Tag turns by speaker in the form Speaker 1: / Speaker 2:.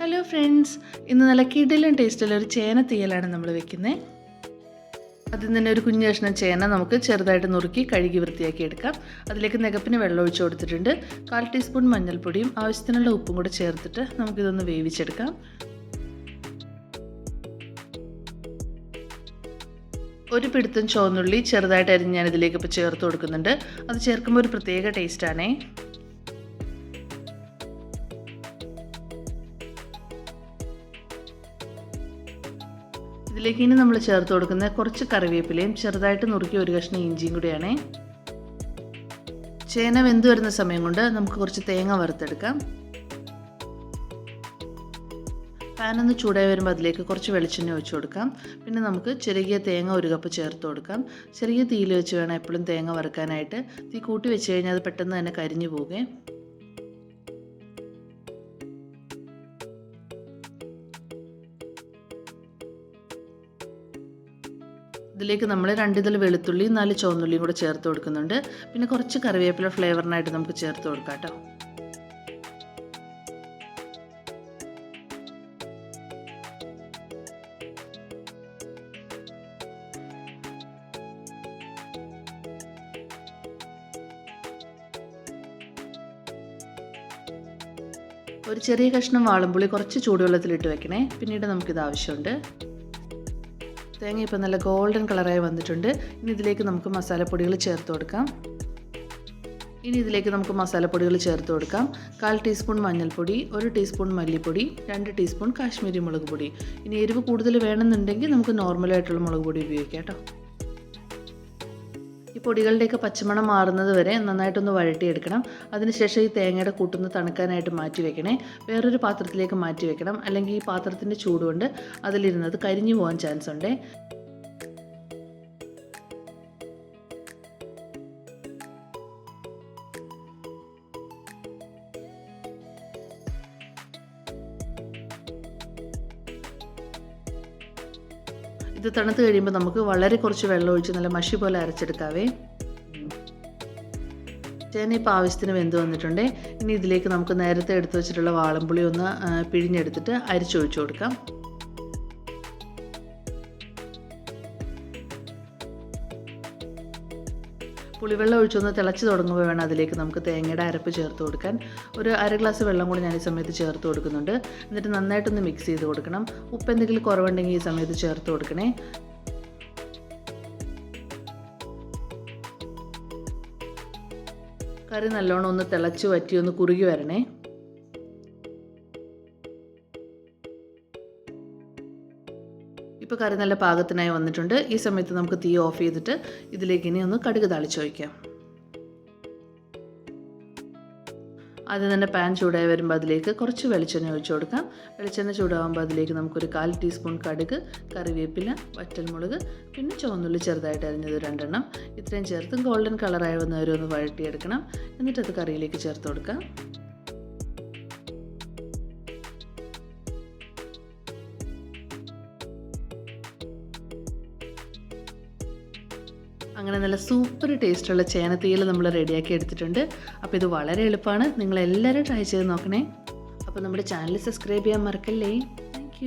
Speaker 1: Hello friends ഇന്ന് നല്ല കിടലും ടേസ്റ്റുള്ള ഒരു ചേന തീയലാണ് നമ്മൾ വെക്കുന്നത് അതിൽ തന്നെ ഒരു കുഞ്ഞു കഷ്ണം ചേന നമുക്ക് ചെറുതായിട്ട് നുറുക്കി കഴുകി വൃത്തിയാക്കി എടുക്കാം. അതിലേക്ക് നികപ്പിന് വെള്ളം ഒഴിച്ചു കൊടുത്തിട്ടുണ്ട്. കാൽ ടീസ്പൂൺ മഞ്ഞൾപ്പൊടിയും ആവശ്യത്തിനുള്ള ഉപ്പും കൂടെ ചേർത്തിട്ട് നമുക്കിതൊന്ന് വേവിച്ചെടുക്കാം. ഒരു പിടുത്തം ചുവന്നുള്ളി ചെറുതായിട്ട് അരിഞ്ഞ് ഞാൻ ഇതിലേക്ക് ഇപ്പോൾ ചേർത്ത് കൊടുക്കുന്നുണ്ട്. അത് ചേർക്കുമ്പോൾ ഒരു പ്രത്യേക ടേസ്റ്റാണേ ഇതിലേക്ക് ഇനി നമ്മൾ ചേർത്ത് കൊടുക്കുന്ന കുറച്ച് കറിവേപ്പിലയും ചെറുതായിട്ട് നുറുക്കിയ ഒരു കഷ്ണം ഇഞ്ചിയും കൂടിയാണ്. ചേന വെന്ത് വരുന്ന സമയം കൊണ്ട് നമുക്ക് കുറച്ച് തേങ്ങ വറുത്തെടുക്കാം. പാനൊന്ന് ചൂടായി വരുമ്പോൾ അതിലേക്ക് കുറച്ച് വെളിച്ചെണ്ണ ഒഴിച്ചു കൊടുക്കാം. പിന്നെ നമുക്ക് ചെറിയ തേങ്ങ ഒരു കപ്പ് ചേർത്ത് കൊടുക്കാം. ചെറിയ തീയിൽ വെച്ച് വേണം എപ്പോഴും തേങ്ങ വറുക്കാനായിട്ട്. തീ കൂട്ടി വെച്ച് കഴിഞ്ഞാൽ അത് പെട്ടെന്ന് തന്നെ കരിഞ്ഞു പോകുകയെ ഇതിലേക്ക് നമ്മൾ രണ്ട് ഇതിൽ വെളുത്തുള്ളിയും നാല് ചുവന്നുള്ളിയും കൂടെ ചേർത്ത് കൊടുക്കുന്നുണ്ട്. പിന്നെ കുറച്ച് കറിവേപ്പില ഫ്ലേവറിനായിട്ട് നമുക്ക് ചേർത്ത് കൊടുക്കാം കേട്ടോ. ഒരു ചെറിയ കഷ്ണം വാളംപുളി കുറച്ച് ചൂടുവെള്ളത്തിലിട്ട് വെക്കണേ. പിന്നീട് നമുക്കിത് ആവശ്യമുണ്ട്. തേങ്ങ ഇപ്പം നല്ല ഗോൾഡൻ കളറായി വന്നിട്ടുണ്ട്. ഇനി ഇതിലേക്ക് നമുക്ക് മസാലപ്പൊടികൾ ചേർത്ത് കൊടുക്കാം. ഇനി ഇതിലേക്ക് നമുക്ക് മസാലപ്പൊടികൾ ചേർത്ത് കൊടുക്കാം. കാൽ ടീസ്പൂൺ മഞ്ഞൾപ്പൊടി ഒരു ടീസ്പൂൺ മല്ലിപ്പൊടി രണ്ട് ടീസ്പൂൺ കാശ്മീരി മുളക് പൊടി. ഇനി എരിവ് കൂടുതൽ വേണമെന്നുണ്ടെങ്കിൽ നമുക്ക് നോർമലായിട്ടുള്ള മുളക് പൊടി ഉപയോഗിക്കാം കേട്ടോ. ഈ പൊടികളുടെയൊക്കെ പച്ചമണം മാറുന്നത് വരെ നന്നായിട്ടൊന്ന് വഴട്ടിയെടുക്കണം അതിനുശേഷം ഈ തേങ്ങയുടെ കൂട്ടൊന്ന് തണുക്കാനായിട്ട് മാറ്റി വെക്കണേ. വേറൊരു പാത്രത്തിലേക്ക് മാറ്റി വെക്കണം. അല്ലെങ്കിൽ ഈ പാത്രത്തിന്റെ ചൂടുകൊണ്ട് അതിലിരുന്നത് കരിഞ്ഞു പോകാൻ ചാൻസ് ഉണ്ട് ഇത് തണുത്ത് കഴിയുമ്പോൾ നമുക്ക് വളരെ കുറച്ച് വെള്ളം ഒഴിച്ച് നല്ല മഷി പോലെ അരച്ചെടുക്കാവേ. ചേന ഇപ്പോൾ ആവശ്യത്തിന് വെന്ത് വന്നിട്ടുണ്ട്. ഇനി ഇതിലേക്ക് നമുക്ക് നേരത്തെ എടുത്തു വെച്ചിട്ടുള്ള വാളംപുളി ഒന്ന് പിഴിഞ്ഞെടുത്തിട്ട് അരിച്ചൊഴിച്ചു കൊടുക്കാം. പുളിവെള്ളം ഒഴിച്ചൊന്ന് തിളച്ച് തുടങ്ങുമ്പോൾ വേണം അതിലേക്ക് നമുക്ക് തേങ്ങയുടെ അരപ്പ് ചേർത്ത് കൊടുക്കാൻ. ഒരു അര ഗ്ലാസ് വെള്ളം കൂടി ഞാൻ ഈ സമയത്ത് ചേർത്ത് കൊടുക്കുന്നുണ്ട്. എന്നിട്ട് നന്നായിട്ടൊന്ന് മിക്സ് ചെയ്ത് കൊടുക്കണം. ഉപ്പ് എന്തെങ്കിലും കുറവുണ്ടെങ്കിൽ ഈ സമയത്ത് ചേർത്ത് കൊടുക്കണേ. കറി നല്ലോണം ഒന്ന് തിളച്ച് വറ്റി ഒന്ന് കുറുകി വരണേ. ഇപ്പോൾ കറി നല്ല പാകത്തിനായി വന്നിട്ടുണ്ട്. ഈ സമയത്ത് നമുക്ക് തീ ഓഫ് ചെയ്തിട്ട് ഇതിലേക്ക് ഇനി ഒന്ന് കടുക് തളിച്ച് വയ്ക്കാം ആദ്യം തന്നെ പാൻ ചൂടായി വരുമ്പോൾ അതിലേക്ക് കുറച്ച് വെളിച്ചെണ്ണ ഒഴിച്ചു കൊടുക്കാം. വെളിച്ചെണ്ണ ചൂടാകുമ്പോൾ അതിലേക്ക് നമുക്കൊരു കാൽ ടീസ്പൂൺ കടുക് കറിവേപ്പില വറ്റൽമുളക് പിന്നെ ചുവന്നുള്ളി ചെറുതായിട്ട് അരിഞ്ഞത് രണ്ടെണ്ണം. ഇത്രയും ചേർത്ത് ഗോൾഡൻ കളറായി വന്നവരെ ഒന്ന് വഴട്ടിയെടുക്കണം എന്നിട്ടത് കറിയിലേക്ക് ചേർത്ത് കൊടുക്കാം. അങ്ങനെ നല്ല സൂപ്പർ ടേസ്റ്റുള്ള ചേനത്തീയൽ നമ്മൾ റെഡിയാക്കി എടുത്തിട്ടുണ്ട്. അപ്പോൾ ഇത് വളരെ എളുപ്പമാണ്. നിങ്ങളെല്ലാവരും ട്രൈ ചെയ്ത് നോക്കണേ. അപ്പോൾ നമ്മുടെ ചാനൽ സബ്സ്ക്രൈബ് ചെയ്യാൻ മറക്കല്ലേ. താങ്ക്